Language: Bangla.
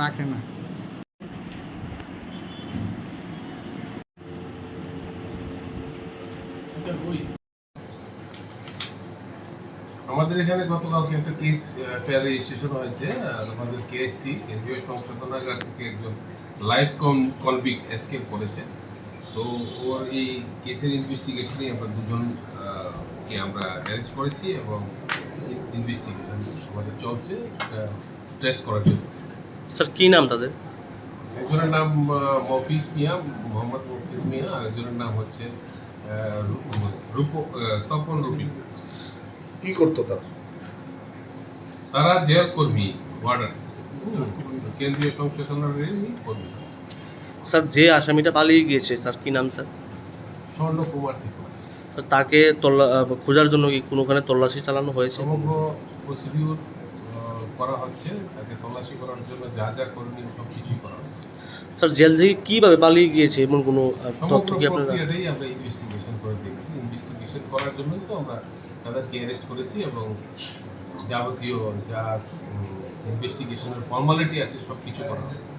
রাখে না। আমাদের এখানে গতকালকে একটা কেস ফেয়ার রেজিস্ট্রেশন হয়েছে। আমাদের কেএসটি কেন্দ্রীয় সংশোধনাগার থেকে একজন লাইফ কম কনভিক্ট এসকেপ করেছে। তো ওর এই কেসের ইনভেস্টিগেশনে আমরা দুজন আহ, কে আমরা অ্যারেস্ট করেছি এবং ইনভেস্টিগেশন আমাদের চলছে। ট্রেস করার জন্য। স্যার কী নাম তাদের? একজনের নাম মফিস মিয়া মোহাম্মদ মফিস মিয়া আর একজনের নাম হচ্ছে রূপ- রূপ তপন রুবি। কি করতো তারা? তারা জেল কর্মী ওয়ার্ডার। কেন্দ্রীয় সংশোধনাগারের কর্মী। স্যার যে আসামিটা পালিয়ে গিয়েছে তার কী নাম স্যার? স্বর্ণ কুমার তাকে তল্লা খোঁজার জন্য কি কোনোখানে তল্লাশি চালানো হয়েছে? সমগ্র প্রসিডিউর করা হচ্ছে তাকে তল্লাশি করার জন্য যা যা করণীয় সব কিছুই করা হচ্ছে। স্যার জেল থেকে কীভাবে পালিয়ে গিয়েছে এমন কোনো তথ্য কি আপনারা আমরা ইনভেস্টিগেশন করে দেখছি। ইনভেস্টিগেশন করার জন্য তো আমরা তাদেরকে অ্যারেস্ট করেছি এবং যাবতীয় যা ইনভেস্টিগেশনের ফর্মালিটি আছে সব কিছু করা হবে